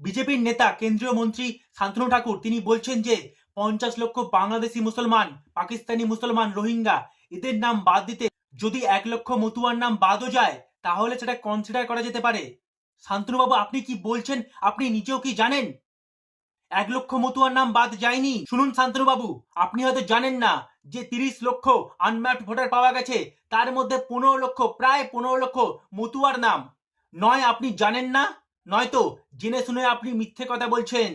বিজেপির নেতা কেন্দ্রীয় মন্ত্রী শান্তনু ঠাকুর, তিনি বলছেন যে পঞ্চাশ লক্ষ বাংলাদেশি মুসলমান, পাকিস্তানি মুসলমান, রোহিঙ্গা, এদের নাম বাদ দিতে যদি এক লক্ষ মতুয়ার নাম বাদও যায়, তাহলে সেটা কনসিডার করা যেতে পারে। শান্তনুবাবু, আপনি কি বলছেন? আপনি নিজেও কি জানেন? এক লক্ষ মতুয়ার নাম বাদ যায়নি। শুনুন শান্তনুবাবু, আপনি হয়তো জানেন না যে তিরিশ লক্ষ আনম্যাপড ভোটার পাওয়া গেছে, তার মধ্যে পনেরো লক্ষ, প্রায় পনেরো লক্ষ মতুয়ার নাম। নয়, আপনি জানেন না? নয়তো জেনে শুনে আপনি মিথ্যে কথা বলছেন।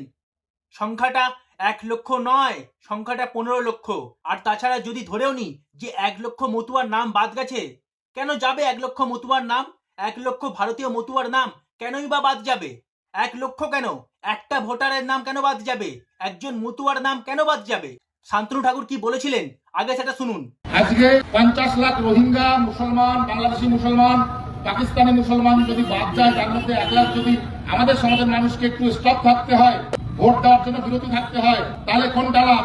সংখ্যাটা এক লক্ষ নয়, সংখ্যাটা পনেরো লক্ষ। আর তাছাড়া যদি ধরেও নি যে এক লক্ষ মতুয়ার নাম বাদ গেছে, কেন যাবে এক লক্ষ মতুয়ার নাম? এক লক্ষ ভারতীয় মতুয়ার নাম কেনই বা বাদ যাবে? এক লক্ষ কেন? একটা ভোটারের নাম কেন বাদ যাবে? একজন মতুয়ার নাম কেন বাদ যাবে? শান্তনু ঠাকুর কি বলেছিলেন? আগে সেটা শুনুন। আজকে পঞ্চাশ লাখ রোহিঙ্গা, মুসলমান, বাংলাদেশি মুসলমান পাকিস্তানি মুসলমান যদি বাদ যায়, তার মধ্যে এক লাখ যদি আমাদের সমাজের মানুষকে একটু স্টপ থাকতে হয়, ভোট দেওয়ার জন্য বিরতি থাকতে হয়, তাহলে কোনটা লাভ?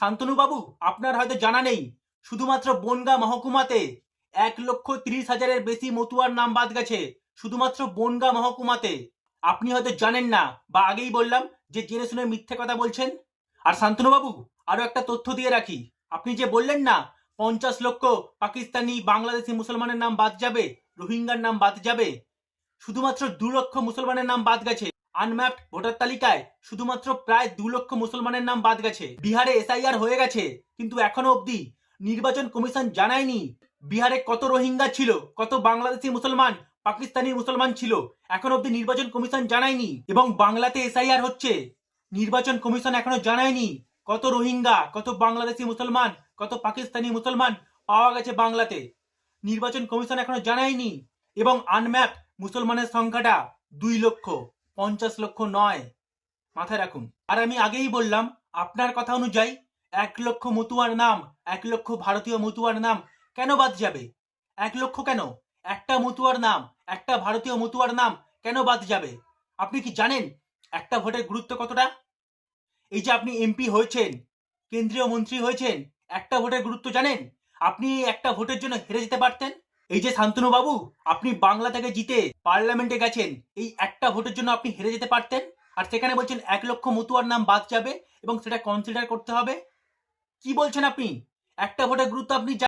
শান্তনু বাবু আপনার হয়তো জানা নেই, শুধুমাত্র বনগা মহকুমাতে এক লক্ষ তিরিশ হাজারের বেশি মতুয়ার নাম বাদ গেছে, শুধুমাত্র বনগা মহকুমাতে। আপনি হয়তো জানেন না, বা আগেই বললাম যে জেনে শুনে মিথ্যে কথা বলছেন। আর শান্তনু বাবু আরও একটা তথ্য দিয়ে রাখি। আপনি যে বললেন না, পঞ্চাশ লক্ষ পাকিস্তানি, বাংলাদেশি মুসলমানের নাম বাদ যাবে রোহিঙ্গার নাম বাদ যাবে। শুধুমাত্র দু লক্ষ মুসলমানের নাম বাদ গেছে। আনম্যাপড ভোটার তালিকায় শুধুমাত্র প্রায় দু লক্ষ মুসলমানের নাম বাদ গেছে। বিহারে এসআইআর হয়ে গেছে, কিন্তু এখনও অবধি নির্বাচন কমিশন জানায়নি বিহারে কত রোহিঙ্গা ছিল, কত বাংলাদেশি মুসলমান, পাকিস্তানি মুসলমান ছিল। এখন অবধি নির্বাচন কমিশন জানায়নি এবং বাংলাতে এসআইআর হচ্ছে। নির্বাচন কমিশন এখনও জানায়নি কত রোহিঙ্গা, কত বাংলাদেশি মুসলমান, কত পাকিস্তানি মুসলমান পাওয়া গেছে বাংলাতে। নির্বাচন কমিশন এখনও জানায়নি এবং আনম্যাপ মুসলমানের সংখ্যাটা দুই লক্ষ, পঞ্চাশ লক্ষ নয়। মাথায় রাখুন। আর আমি আগেই বললাম, আপনার কথা অনুযায়ী এক লক্ষ মতুয়ার নাম, এক লক্ষ ভারতীয় মতুয়ার নাম কেন বাদ যাবে? এক লক্ষ কেন? একটা মতুয়ার নাম, একটা ভারতীয় মতুয়ার নাম কেন বাদ যাবে? আপনি কি জানেন একটা ভোটের গুরুত্ব কতটা? এই যে আপনি এমপি হয়েছেন, কেন্দ্রীয় মন্ত্রী হয়েছেন, একটা ভোটের গুরুত্ব জানেন? আপনি একটা ভোটের জন্য হেরে যেতে পারতেন? এই যে শান্তনু বাবু আপনি বাংলা থেকে জিতে পার্লামেন্টে গেছেন, এই একটা ভোটের জন্য আপনি হেরে যেতে পারতেন? আর সেখানে বলছেন এক লক্ষ মতুয়ার নাম বাদ যাবে এবং সেটা কনসিডার করতে হবে? কি বলছেন আপনি? একটা ভোটের গুরুত্ব আপনি